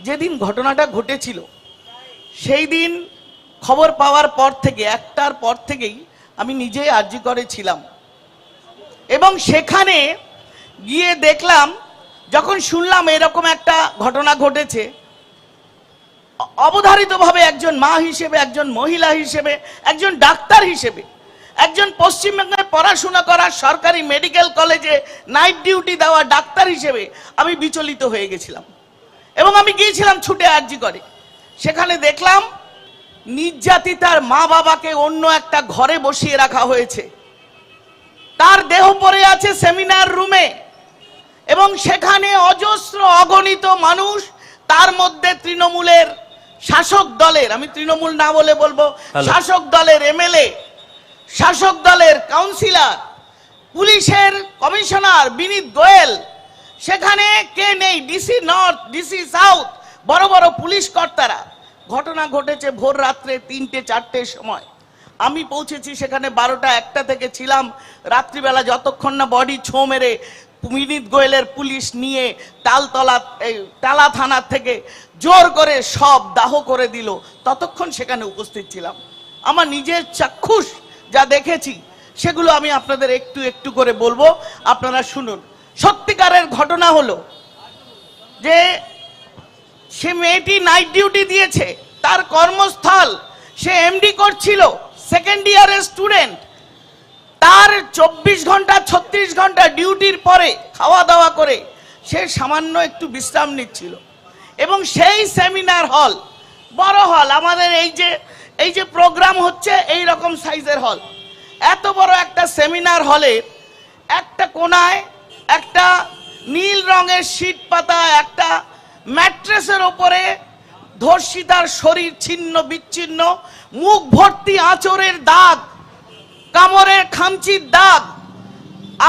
যেদিন ঘটনাটা ঘটেছিল সেই দিন খবর পাওয়ার পর থেকে, একটার পর থেকেই আমি নিজে আর্জি করেছিলাম এবং সেখানে গিয়ে দেখলাম, যখন শুনলাম এরকম একটা ঘটনা ঘটেছে, অবধারিতভাবে একজন মা হিসেবে, একজন মহিলা হিসেবে, একজন ডাক্তার হিসেবে, একজন পশ্চিমবঙ্গে পড়াশোনা করা সরকারি মেডিকেল কলেজে নাইট ডিউটি দেওয়া ডাক্তার হিসেবে আমি বিচলিত হয়ে গেছিলাম। এবং আমি গিয়েছিলাম ছুটে আর্জি করে। সেখানে দেখলাম নির্যাতিতার মা বাবাকে অন্য একটা ঘরে বসিয়ে রাখা হয়েছে। তার দেহ পড়ে আছে সেমিনার রুমে এবং সেখানে অজস্র অগণিত মানুষ তার মধ্যে তৃণমূলের শাসক দলের আমি তৃণমূল না বলে বলব শাসক দলের এমএলএ শাসক দলের কাউন্সিলর পুলিশের কমিশনার বিনীত গোয়েল সেখানে কে নেই? ডিসি নর্থ ডিসি সাউথ বড় বড় পুলিশ কর্তারা। ঘটনা ঘটেছে ভোর রাত্রে তিনটে চারটের সময়। আমি পৌঁছেছি সেখানে বারোটা, একটা থেকে ছিলাম। রাত্রিবেলা যতক্ষণ না বডি ছো মেরে বিনীত গোয়েলের পুলিশ নিয়ে তালতলা, এই টালা থানার থেকে জোর করে সব দাহ করে দিল। ততক্ষণ সেখানে উপস্থিত ছিলাম। আমার নিজের চাক্ষুষ যা দেখেছি, সেগুলো আমি আপনাদের একটু একটু করে বলব। আপনারা শুনুন। সত্যিকারের ঘটনা হলো যে সে মেয়েটি নাইট ডিউটি দিয়েছে, তার কর্মস্থল সে এমডি করছিল সেকেন্ড ইয়ারের স্টুডেন্ট তার চব্বিশ ঘণ্টা, ছত্রিশ ঘণ্টা ডিউটির পরে খাওয়া দাওয়া করে সে সামান্য একটু বিশ্রাম নিচ্ছিল। এবং সেই সেমিনার হল বড় হল আমাদের এই যে এই যে প্রোগ্রাম হচ্ছে এই রকম সাইজের হল এত বড় একটা সেমিনার হলে একটা কোনায় একটা নীল রঙের শীট পাতা, একটা ম্যাট্রেসের ওপরে ধর্ষিতার শরীর ছিন্ন, বিচ্ছিন্ন, মুখ ভর্তি আঁচড়ের দাগ, কামড়ের খামচির দাগ,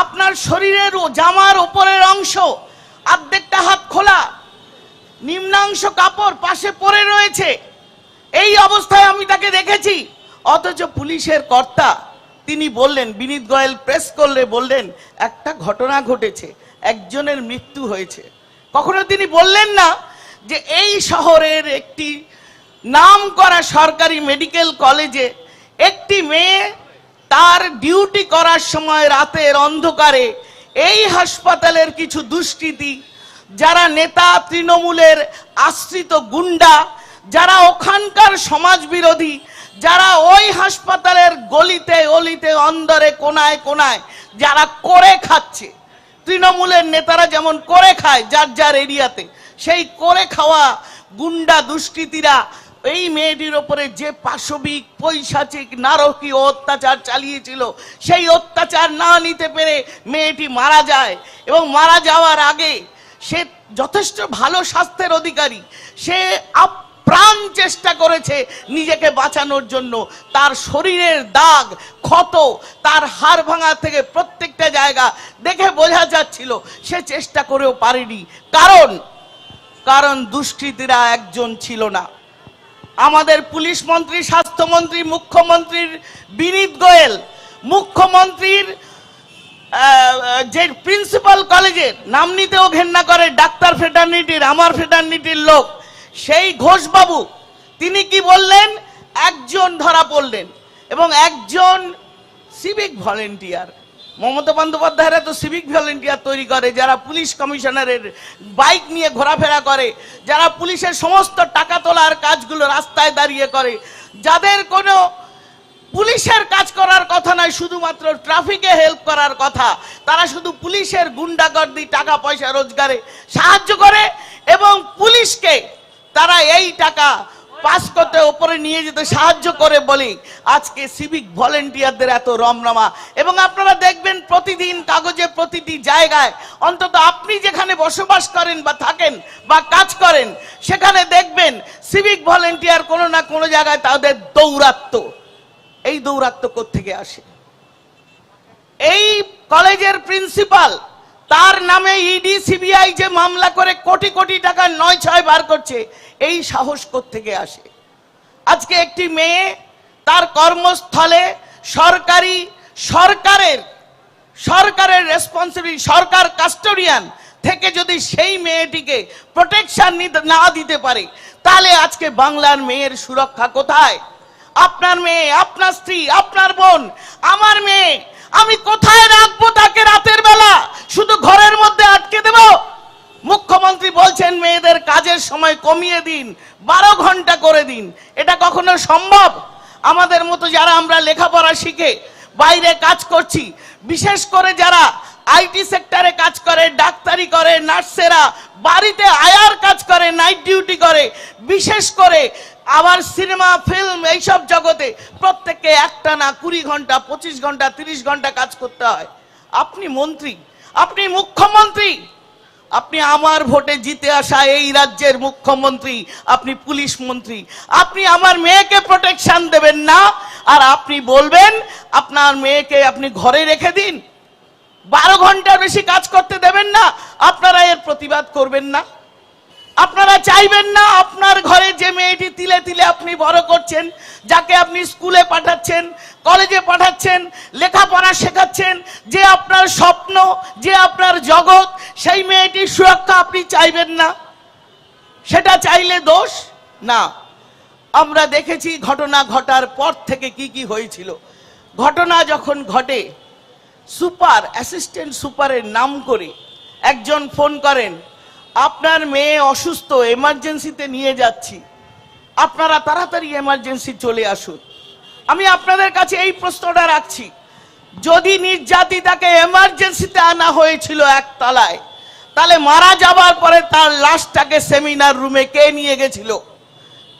আপনার শরীরের জামার ওপরের অংশ অর্ধেকটা হাত খোলা, নিম্নাংশ কাপড় পাশে পড়ে রয়েছে। এই অবস্থায় আমি তাকে দেখেছি, অথচ পুলিশের কর্তা তিনি বললেন, বিনীত গোয়েল প্রেস করলে বললেন, একটা ঘটনা ঘটেছে, একজনের মৃত্যু হয়েছে। কখনো তিনি বললেন না যে এই শহরের একটি নাম করা সরকারি মেডিকেল কলেজে একটি মেয়ে তার ডিউটি করার সময় রাতের অন্ধকারে এই হাসপাতালের কিছু দুষ্কৃতী, যারা নেতা তৃণমূলের আশ্রিত গুন্ডা, যারা ওখানকার সমাজ বিরোধী যারা ওই হাসপাতালের গলিতে, অলিতে, অন্দরে, কোনায় কোনায় যারা করে খাচ্ছে, তৃণমূলের নেতারা যেমন করে খায় যার যার এরিয়াতে, সেই করে খাওয়া গুন্ডা দুষ্কৃতীরা, এই মেয়েটির ওপরে যে পাশবিক, পৈশাচিক, নারকীয় অত্যাচার চালিয়েছিল, সেই অত্যাচার না নিতে পেরে মেয়েটি মারা যায় এবং মারা যাওয়ার আগে সে যথেষ্ট ভালো স্বাস্থ্যের অধিকারী, সে আপ্রাণ চেষ্টা করেছে নিজেকে বাঁচানোর জন্য। তার শরীরের দাগ, ক্ষত, তার হাড় ভাঙা থেকে প্রত্যেকটা জায়গা দেখে বোঝা যাচ্ছিল, সে চেষ্টা করেও পারেনি। কারণ কারণ দুষ্কৃতীরা একজন ছিল না। আমাদের পুলিশ মন্ত্রী, স্বাস্থ্যমন্ত্রী মুখ্যমন্ত্রীর বিনীত গোয়েল, মুখ্যমন্ত্রীর যে প্রিন্সিপাল কলেজের, নাম নিতেও ঘেন্না করে ডাক্তার ফেটার্নিটির, আমার ফেটার্নিটির লোক। সেই ঘোষবাবু, তিনি কি বললেন? একজন ধরা পড়লেন এবং একজন সিভিক ভলেন্টিয়ার মমতা বন্দ্যোপাধ্যায়রা তো সিভিক ভলেন্টিয়ার তৈরি করে, যারা পুলিশ কমিশনারের বাইক নিয়ে ঘোরাফেরা করে, যারা পুলিশের সমস্ত টাকা তোলার কাজগুলো রাস্তায় দাঁড়িয়ে করে। যাদের কোনো পুলিশের কাজ করার কথা নয়, শুধুমাত্র ট্রাফিকে হেল্প করার কথা। তারা শুধু পুলিশের গুন্ডাগর্দি, টাকা পয়সা রোজগারে সাহায্য করে এবং পুলিশকে তারা এই টাকা পাস করতে ওপরে নিয়ে যেতে সাহায্য করে বলি, আজকে সিভিক ভলেন্টিয়ারদের এত রমরমা। এবং আপনারা দেখবেন প্রতিদিন কাগজে প্রতিটি জায়গায়, অন্তত আপনি যেখানে বসবাস করেন বা থাকেন বা কাজ করেন, সেখানে দেখবেন সিভিক ভলেন্টিয়ার কোনো না কোনো জায়গায় তাদের দৌরাত্ম্য এই দৌরাত্ম্য থেকে আসে? এই কলেজের প্রিন্সিপাল তার নামে ইডি সিবিআই যে মামলা করে কোটি কোটি টাকা নয় ছয় বার করছে, এই সাহস থেকে আসে? আজকে একটি মেয়ে তার কর্মস্থলে সরকারি, সরকারের সরকারের রেসপন্সিবিলিটি সরকার কাস্টোডিয়ান থেকে যদি সেই মেয়েটিকে প্রোটেকশন না দিতে পারে, তাহলে আজকে বাংলার মেয়ের সুরক্ষা কোথায়? আপনার মেয়ে, আপনার স্ত্রী, আপনার বোন, আমার মেয়ে, আমি কোথায় রাখব তাকে রাতের বেলা শুধু ঘরের মধ্যে আটকে দেব মুখ্যমন্ত্রী বলছেন মেয়েদের কাজের সময় কমিয়ে দিন, বারো ঘণ্টা করে দিন। এটা কখনো সম্ভব? আমাদের মতো যারা আমরা লেখাপড়া শিখে বাইরে কাজ করছি, বিশেষ করে যারা আইটি সেক্টরে কাজ করে, ডাক্তারি করে, নার্সেরা, বাড়িতে আয়ার কাজ করে, নাইট ডিউটি করে, বিশেষ করে আবার সিনেমা, ফিল্ম এইসব জগতে প্রত্যেককে একটা না কুড়ি ঘণ্টা, পঁচিশ ঘণ্টা, তিরিশ ঘণ্টা কাজ করতে হয়। আপনি মন্ত্রী, আপনি মুখ্যমন্ত্রী আপনি আমার ভোটে জিতে আসা এই রাজ্যের মুখ্যমন্ত্রী, আপনি পুলিশ মন্ত্রী, আপনি আমার মেয়েকে প্রোটেকশন দেবেন না, আর আপনি বলবেন আপনার মেয়েকে আপনি ঘরে রেখে দিন। বারো ঘণ্টার বেশি কাজ করতে দেবেন না, আপনারা এর প্রতিবাদ করবেন না। আপনারা চাইবেন না, আপনার ঘরে যে মেয়েটি তিলে তিলে আপনি বড় করছেন, যাকে আপনি স্কুলে পাঠাচ্ছেন, কলেজে পাঠাচ্ছেন, লেখাপড়া শেখাচ্ছেন, যে আপনার স্বপ্ন, যে আপনার জগৎ, সেই মেয়েটির সুরক্ষা আপনি চাইবেন না। সেটা চাইলে দোষ? না। আমরা দেখেছি ঘটনা ঘটার পর থেকে কি কি হয়েছিল। ঘটনা যখন ঘটে, সুপার, অ্যাসিস্ট্যান্ট সুপারের নাম করে একজন ফোন করেন আপনার মেয়ে অসুস্থ এমার্জেন্সিতে নিয়ে যাচ্ছি। আপনারা তাড়াতাড়ি এমার্জেন্সি চলে আসুন। আমি আপনাদের কাছে এই প্রশ্নটা রাখছি। যদি নির্যাতিতাকে এমার্জেন্সিতে আনা হয়েছিল একতলায় তাহলে মারা যাবার পরে তার লাশটাকে সেমিনার রুমে কে নিয়ে গেছিল?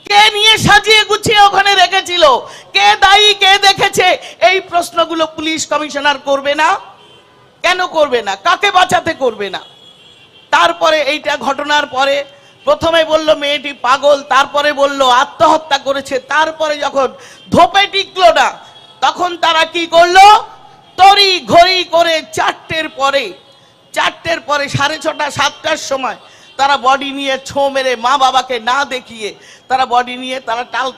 কে নিয়ে সাজিয়ে গুছিয়ে ওখানে রেখেছিল? কে দায়ী, কে দেখেছে? এই প্রশ্নগুলো পুলিশ কমিশনার করবে না? কেন করবে না? কাকে বাঁচাতে করবে না? তারপরে এইটা ঘটনার পরে প্রথমে বলল, মেয়েটি পাগল। তারপরে বলল, আত্মহত্যা করেছে। তারপরে যখন ধোপে টিকলো না, তখন তারা কি করল? তরি ঘড়ি করে চারটের পরে চারটের পরে সাড়ে ছটা, সাতটার সময় তারা বডি নিয়ে ছো মেরে মা বাবাকে না দেখিয়ে তারা বডি নিয়ে তারা টাল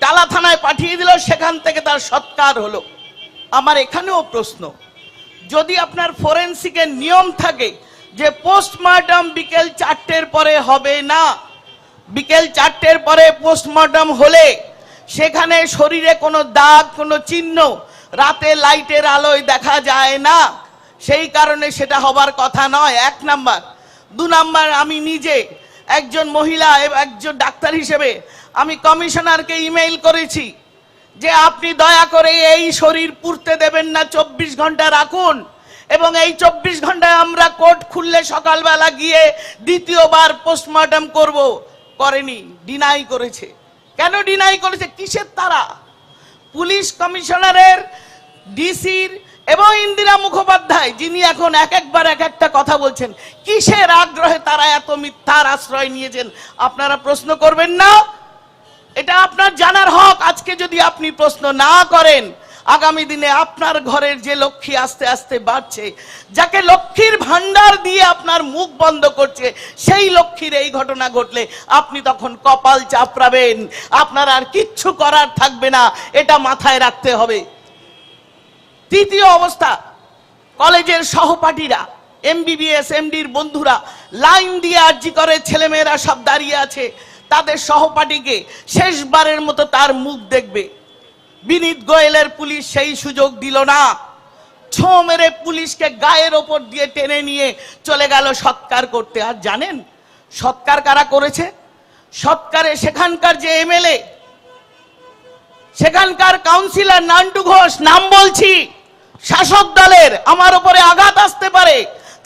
টালা থানায় পাঠিয়ে দিল। সেখান থেকে তার সৎকার হলো। আমার এখানেও প্রশ্ন, যদি আপনার ফরেন্সিকের নিয়ম থাকে যে পোস্টমর্টম বিকেল চারটের পরে হবে না। বিকেল চারটের পরে পোস্টমর্টম হলে সেখানে শরীরে কোনো দাগ, কোনো চিহ্ন, রাতে লাইটের আলোয় দেখা যায় না। সেই কারণে সেটা হবার কথা নয়। এক নাম্বার। দু নাম্বার, আমি নিজে একজন মহিলা, একজন ডাক্তার হিসেবে আমি কমিশনারকে ইমেইল করেছি যে আপনি দয়া করে এই শরীর পুড়তে দেবেন না, চব্বিশ ঘণ্টা রাখুন। এবং এই চব্বিশ ঘন্টায় আমরা কোর্ট খুললে সকালবেলা গিয়ে দ্বিতীয়বার পোস্টমর্টম করব। করেনি ডিনাই করেছে। কেন ডিনাই করেছে? কিসের তারা? পুলিশ কমিশনারের, ডিসির এবং ইন্দিরা মুখোপাধ্যায়, যিনি এখন এক একবার এক একটা কথা বলছেন, কিসের আগ্রহে তারা এত মিথ্যার আশ্রয় নিয়েছেন? আপনারা প্রশ্ন করবেন না। এটা আপনার জানার হক। আজকে যদি আপনি প্রশ্ন না করেন আগামী দিনে আপনার ঘরের যে লক্ষ্মী আস্তে আস্তে বাড়ছে, যাকে লক্ষ্মীর ভান্ডার দিয়ে আপনার মুখ বন্ধ করছে, সেই লক্ষ্মীর এই ঘটনা ঘটলে আপনি তখন কপাল চাপড়াবেন। আপনার আর কিচ্ছু করার থাকবে না, এটা মাথায় রাখতে হবে। তৃতীয় অবস্থা, কলেজের সহপাঠীরা, এমবিবিএস, এমডির বন্ধুরা লাইন দিয়ে আর্জি করে, ছেলেমেয়েরা সব দাঁড়িয়ে আছে। তাদের সহপাঠীকে শেষবারের মতো তার মুখ দেখবে। বিনীত গোয়েলের পুলিশ সেই সুযোগ দিল না। ছো মেরে পুলিশকে গায়ের ওপর দিয়ে টেনে নিয়ে চলে গেল সৎকার করতে। আর জানেন সৎকার কারা করেছে? সৎকারে সেখানকার যে এমএলএ সেখানকার কাউন্সিলর নান্টু ঘোষ, নাম বলছি। শাসক দলের আমার উপরে আঘাত আসতে পারে,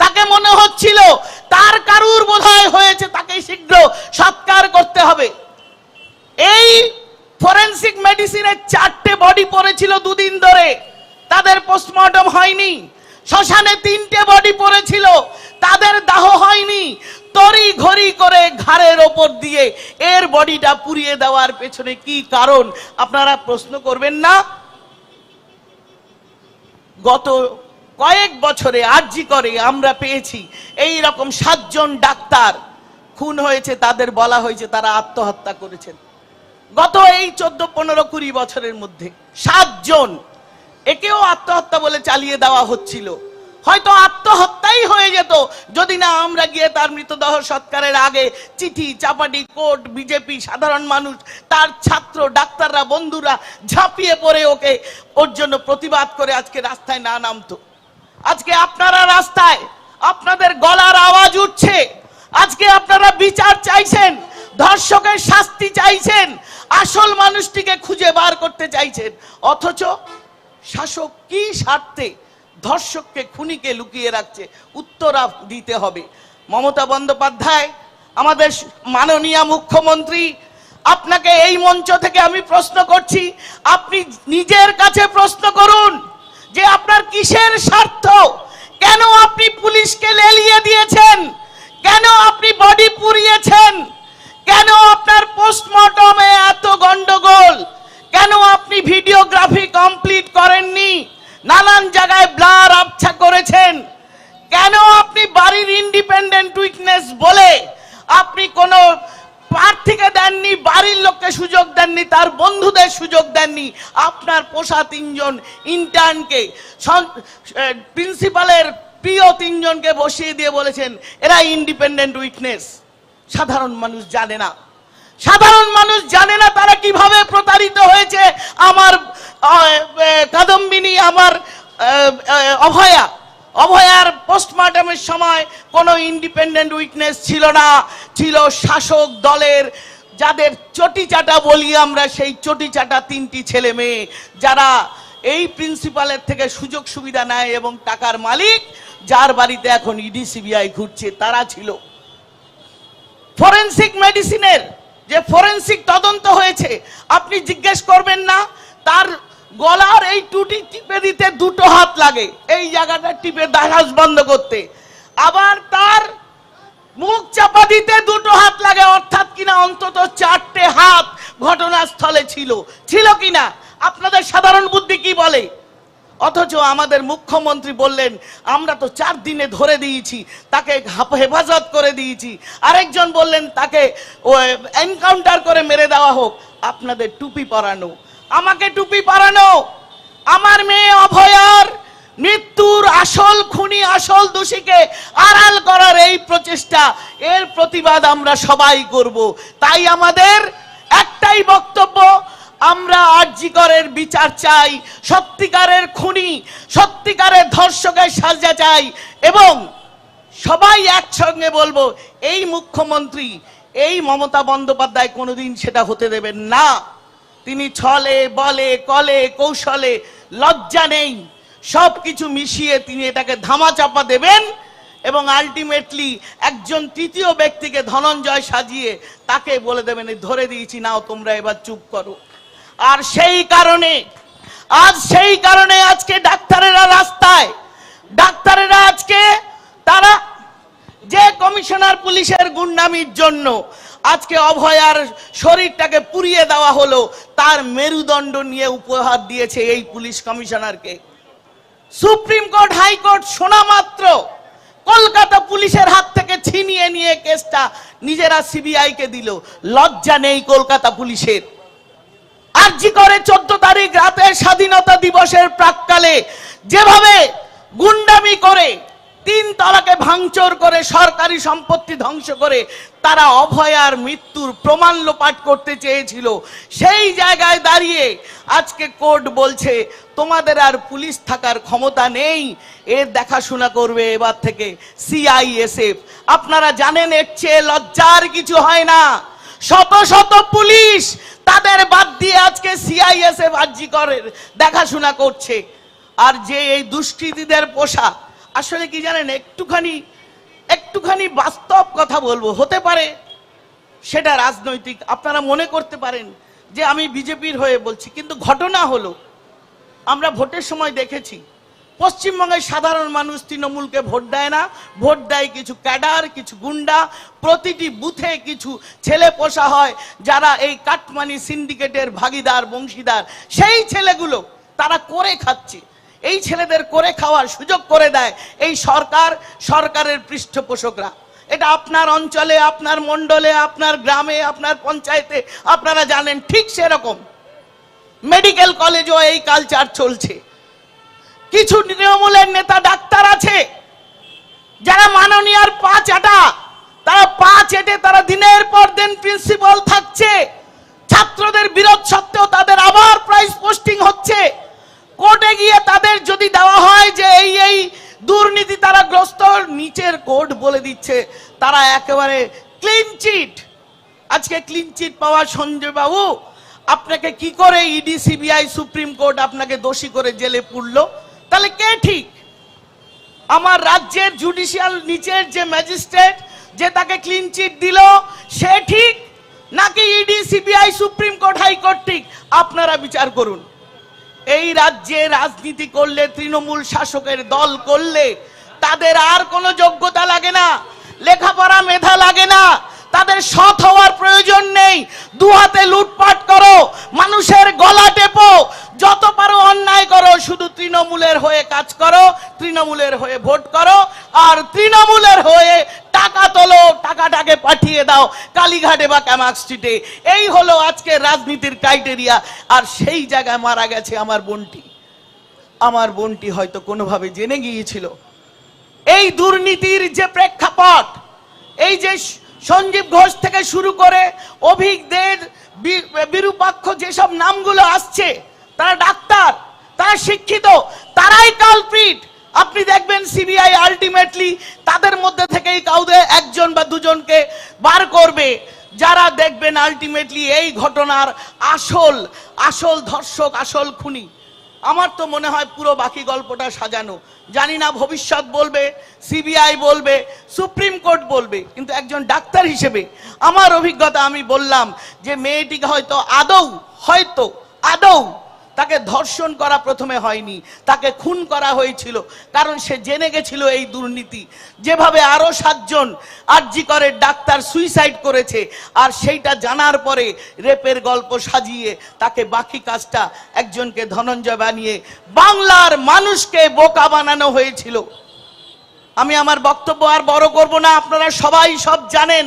তাকে মনে হচ্ছিল তার কারুর বোধহয় হয়েছে তাকে শীঘ্র সৎকার করতে হবে। ফরেন্সিক মেডিসিনের চারটে বডি পড়েছিল দুদিন ধরে। তাদের পোস্টমর্টম হয়নি। শ্মশানে তিনটে বডি পড়েছিল। তাদের দাহ হয়নি। তরি ঘড়ি করে ঘাড়ের ওপর দিয়ে এর বডিটা পুড়িয়ে দেওয়ার পেছনে কি কারণ? আপনারা প্রশ্ন করবেন না। গত কয়েক বছরে আর্জি করে আমরা পেয়েছি। এই রকম সাতজন ডাক্তার। খুন হয়েছে, তাদের বলা হয়েছে তারা আত্মহত্যা করেছেন। গত এই চোদ্দ, পনেরো, কুড়ি বছরের মধ্যে সাতজন একেও আত্মহত্যা বলে চালিয়ে দেওয়া হচ্ছিল। হয়তো আত্মহত্যাই হয়ে যেত, যদি না আমরা গিয়ে তার মৃতদেহ সৎকারের আগে চিঠি, চাপাটি, কোর্ট, বিজেপি, সাধারণ মানুষ, তার ছাত্র, ডাক্তাররা, বন্ধুরা ঝাঁপিয়ে পড়ে ওকে, ওর জন্য প্রতিবাদ করে আজকে রাস্তায় না নামতো। আজকে আপনারা রাস্তায়, আপনাদের গলার আওয়াজ উঠছে, আজকে আপনারা বিচার চাইছেন ধর্ষকের শাস্তি চাইছেন, আসল মানুষটিকে খুঁজে বার করতে চাইছেন। অথচ শাসক কি স্বার্থে ধর্ষককে খুনিকে লুকিয়ে রাখছে, উত্তর দিতে হবে। মমতা বন্দ্যোপাধ্যায়, আমাদের মাননীয় মুখ্যমন্ত্রী, আপনাকে এই মঞ্চ থেকে আমি প্রশ্ন করছি, আপনি নিজের কাছে প্রশ্ন করুন যে আপনার কিসের স্বার্থ? কেন আপনি পুলিশকে লেলিয়ে দিয়েছেন? কেন আপনি বডি পুড়িয়েছেন? কেন আপনার পোস্টমর্টমে এত গন্ডগোল? কেন আপনি ভিডিওগ্রাফি কমপ্লিট করেননি? নানান জায়গায় ব্লার আবছা করেছেন। কেন আপনি বাড়ির ইন্ডিপেন্ডেন্ট উইকনেস বলে আপনি কোনো প্রার্থীকে দেননি, বাড়ির লোককে সুযোগ দেননি, তার বন্ধুদের সুযোগ দেননি? আপনার পোষা তিনজন ইন্টার্নকে প্রিন্সিপালের প্রিয় তিনজনকে বসিয়ে দিয়ে বলেছেন, এরা ইন্ডিপেন্ডেন্ট উইকনেস সাধারণ মানুষ জানে না। সাধারণ মানুষ জানে না তারা কীভাবে প্রতারিত হয়েছে। আমার কাদম্বিনী, আমার অভয়া। অভয়ার পোস্টমর্টমের সময় কোনো ইন্ডিপেন্ডেন্ট উইকনেস ছিল না। ছিল শাসক দলের, যাদের চটি চাটা বলি আমরা, সেই চটি চাটা তিনটি ছেলে মেয়ে। যারা এই প্রিন্সিপালের থেকে সুযোগ সুবিধা নেয় এবং টাকার মালিক, যার বাড়িতে এখন ইডি সিবিআই ঘুরছে, তারা ছিল। ফরেনসিক মেডিসিনের যে ফরেনসিক তদন্ত হয়েছে, আপনি জিজ্ঞেস করবেন না, তার গলার এই টুটি টিপে দিতে দুটো হাত লাগে, এই জায়গাটা টিপে দাহাজ বন্ধ করতে। আবার তার মুখ চাপা দিতে দুটো হাত লাগে, অর্থাৎ কিনা অন্তত চারটে হাত ঘটনাস্থলে ছিল। ছিল কিনা? আপনাদের সাধারণ বুদ্ধি কি বলে? অথচ আমাদের মুখ্যমন্ত্রী বললেন, আমরা তো চার দিনে ধরে দিয়েছি, তাকে হেফাজত করে দিয়েছি। আরেকজন বললেন, তাকে এনকাউন্টার করে মেরে দেওয়া হোক, আপনাদের টুপি পরানো। আমাকে টুপি পরানো? আমার মেয়ে অভয়ার মৃত্যুর আসল খুনি, আসল দোষীকে আড়াল করার এই প্রচেষ্টা, এর প্রতিবাদ আমরা সবাই করব। তাই আমাদের একটাই বক্তব্য আমরা আরজিকরের বিচার চাই, সত্যিকারের খুনি, সত্যিকারের ধর্ষকের সাজা চাই এবং সবাই একসঙ্গে বলব, এই মুখ্যমন্ত্রী, এই মমতা বন্দ্যোপাধ্যায় কোনোদিন সেটা হতে দেবেন না। তিনি ছলে, বলে, কলে, কৌশলে লজ্জা নেই। সব কিছু মিশিয়ে তিনি এটাকে ধামাচাপা দেবেন এবং আলটিমেটলি একজন তৃতীয় ব্যক্তিকে ধনঞ্জয় সাজিয়ে তাকে বলে দেবেন ধরে দিয়েছি, নাও তোমরা এবার চুপ করো। আর সেই কারণে, আজ সেই কারণে আজকে ডাক্তারেরা রাস্তায়, ডাক্তারেরা আজকে তারা যে কমিশনার পুলিশের গুন্ডামির জন্য আজকে অভয়ার শরীরটাকে পুড়িয়ে দেওয়া হলো, তার মেরুদণ্ড নিয়ে উপহার দিয়েছে এই পুলিশ কমিশনারকে। সুপ্রিম কোর্ট হাইকোর্ট শোনা মাত্র, কলকাতা পুলিশের হাত থেকে ছিনিয়ে নিয়ে কেসটা নিজেরা সিবিআই কে দিল। লজ্জা নেই কলকাতা পুলিশের। আরজি করে চোদ্দ তারিখ রাতে স্বাধীনতা দিবসের প্রাককালে যেভাবে গুন্ডামি করে তিন তলাকে ভাঙচুর করে সরকারি সম্পত্তি ধ্বংস করে তারা অভয়ার মৃত্যুর প্রমাণ লোপাট করতে চেয়েছিল, সেই জায়গায় দাঁড়িয়ে আজকে কোর্ট বলছে, তোমাদের আর পুলিশ থাকার ক্ষমতা নেই, এর দেখাশোনা করবে এবার থেকে সিআইএসএফ আপনারা জানেন এর চেয়ে লজ্জার কিছু হয় না। শত শত পুলিশ তাদের বাদ দিয়ে আজকে সিআইএসএফ আর্জি করে, দেখাশোনা করছে। আর যে এই দুষ্কৃতীদের পোষা, আসলে কি জানেন, একটুখানি একটুখানি বাস্তব কথা বলব, হতে পারে সেটা রাজনৈতিক, আপনারা মনে করতে পারেন যে আমি বিজেপির হয়ে বলছি, কিন্তু ঘটনা হলো, আমরা ভোটের সময় দেখেছি পশ্চিমবঙ্গের সাধারণ মানুষ তৃণমূলকে ভোট দেয় না, ভোট দেয় কিছু ক্যাডার, কিছু গুন্ডা, প্রতিটি বুথে কিছু ছেলে পোষা হয় যারা এই কাটমানি সিন্ডিকেটের ভাগিদার, বংশীদার, সেই ছেলেগুলো তারা করে খাচ্ছে। এই ছেলেদের করে খাওয়ার সুযোগ করে দেয় এই সরকার, সরকারের পৃষ্ঠপোষকরা। এটা আপনার অঞ্চলে, আপনার মণ্ডলে, আপনার গ্রামে, আপনার পঞ্চায়েতে, আপনারা জানেন ঠিক সেরকম। মেডিকেল কলেজও এই কালচার চলছে। কিছু তৃণমূলের নেতা ডাক্তার আছে। যারা মাননীয়ার পা চাটা, তারা পা চেটে তারা দিনের পর দিন প্রিন্সিপাল থাকছে। ছাত্রদের বিরোধ সত্ত্বেও তাদের আবার প্রাইস পোস্টিং হচ্ছে। কোর্টে গিয়ে তাদের যদি দেওয়া হয় যে এই এই দুর্নীতি তারা গ্রস্ত, নিচের কোর্ট বলে দিচ্ছে। তারা একেবারে ক্লিন চিট আজকে ক্লিন চিট পাওয়া সঞ্জয় বাবু আপনাকে কি করে ইডি সিবিআই সুপ্রিম কোর্ট আপনাকে দোষী করে জেলে পুরলো? তাহলে কে ঠিক? আমার রাজ্যের জুডিশিয়াল নিচের যে ম্যাজিস্ট্রেট যে তাকে ক্লিন চিট দিল, সে ঠিক? নাকি ED CBI supreme court high court ঠিক? আপনারা বিচার করুন। এই রাজ্যে রাজনীতি করলে, তৃণমূল শাসকের দল করলে, তাদের আর কোনো যোগ্যতা লাগে না, লেখাপড়া মেধা লাগে না, তাদের সৎ হওয়ার প্রয়োজন নেই। দু হাতে লুটপাট করো, মানুষের গলা টেপো যত পারো অন্যায় করো, শুধু তৃণমূলের হয়ে কাজ করো, তৃণমূলের হয়ে ভোট করো, আর তৃণমূলের হয়ে টাকা তোলো, টাকাটাকে পাঠিয়ে দাও কালীঘাটে বা ক্যামাক স্ট্রিটে। এই হলো আজকে রাজনীতির ক্রাইটেরিয়া। আর সেই জায়গায় মারা গেছে আমার বোনটি। আমার বোনটি হয়তো কোনোভাবে জেনে গিয়েছিল। এই দুর্নীতির যে প্রেক্ষাপট, এই যে সঞ্জীব ঘোষ থেকে শুরু করে অভিজ্ঞদের বিরূপাক্ষ যেসব নামগুলো আসছে তারা ডাক্তার, তারা শিক্ষিত, তারাই কালপ্রিট। আপনি দেখবেন সিবিআই আলটিমেটলি তাদের মধ্যে থেকেই কাউকে একজন বা দুজনকে বার করবে। যারা দেখবেন আলটিমেটলি এই ঘটনার আসল আসল ধর্ষক, আসল খুনি। আমার তো মনে হয় পুরো বাকি গল্পটা সাজানো। জানি না ভবিষ্যৎ বলবে সিবিআই বলবে, সুপ্রিম কোর্ট বলবে, কিন্তু একজন ডাক্তার হিসেবে আমার অভিজ্ঞতা আমি বললাম যে মেয়েটিকে হয়তো আদৌ হয়তো আদৌ তাকে ধর্ষণ করা প্রথমে হয়নি, তাকে খুন করা হয়েছিল। কারণ সে জেনে গেছিল এই দুর্নীতি। যেভাবে আরও সাতজন আরজি করে ডাক্তার সুইসাইড করেছে, আর সেইটা জানার পরে রেপের গল্প সাজিয়ে তাকে বাকি কাজটা একজনকে ধনঞ্জয় বানিয়ে বাংলার মানুষকে বোকা বানানো হয়েছিল। আমি আমার বক্তব্য আর বড় করব না, আপনারা সবাই সব জানেন।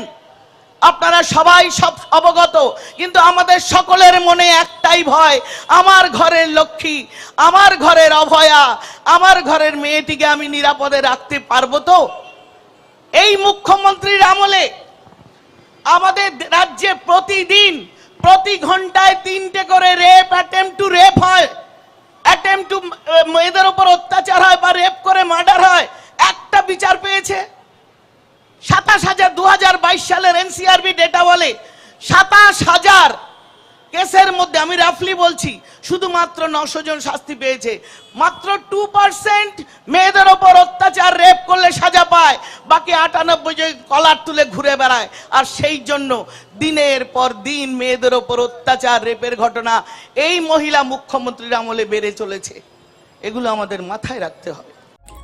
আপনারা সবাই সব অবগত, কিন্তু আমাদের সকলের মনে একটাই ভয়, আমার ঘরের লক্ষ্মী, আমার ঘরের অভয়া, আমার ঘরের মেয়েটিকে আমি নিরাপদে রাখতে পারব তো? এই মুখ্যমন্ত্রীর আমলে আমাদের রাজ্যে প্রতিদিন, প্রতি ঘন্টায় তিনটে করে রেপ অ্যাটেম্প টু রেপ হয়। অ্যাটেম্প টু মেয়েদের উপর অত্যাচার হয় বা রেপ করে মার্ডার হয়। একটা বিচার পেয়েছে। সাতাশ হাজার দু সালের এনসিআরবি ডেটা বলে সাতাশ হাজার কেসের মধ্যে আমি রাফলি বলছি, শুধুমাত্র নশো জন শাস্তি পেয়েছে। মাত্র টু পার্সেন্ট মেয়েদের ওপর অত্যাচার রেপ করলে সাজা পায়, বাকি আটানব্বই জন কলার তুলে ঘুরে বেড়ায়। আর সেই জন্য দিনের পর দিন মেয়েদের ওপর অত্যাচার রেপের ঘটনা, এই মহিলা মুখ্যমন্ত্রীর আমলে বেড়ে চলেছে। এগুলো আমাদের মাথায় রাখতে হবে।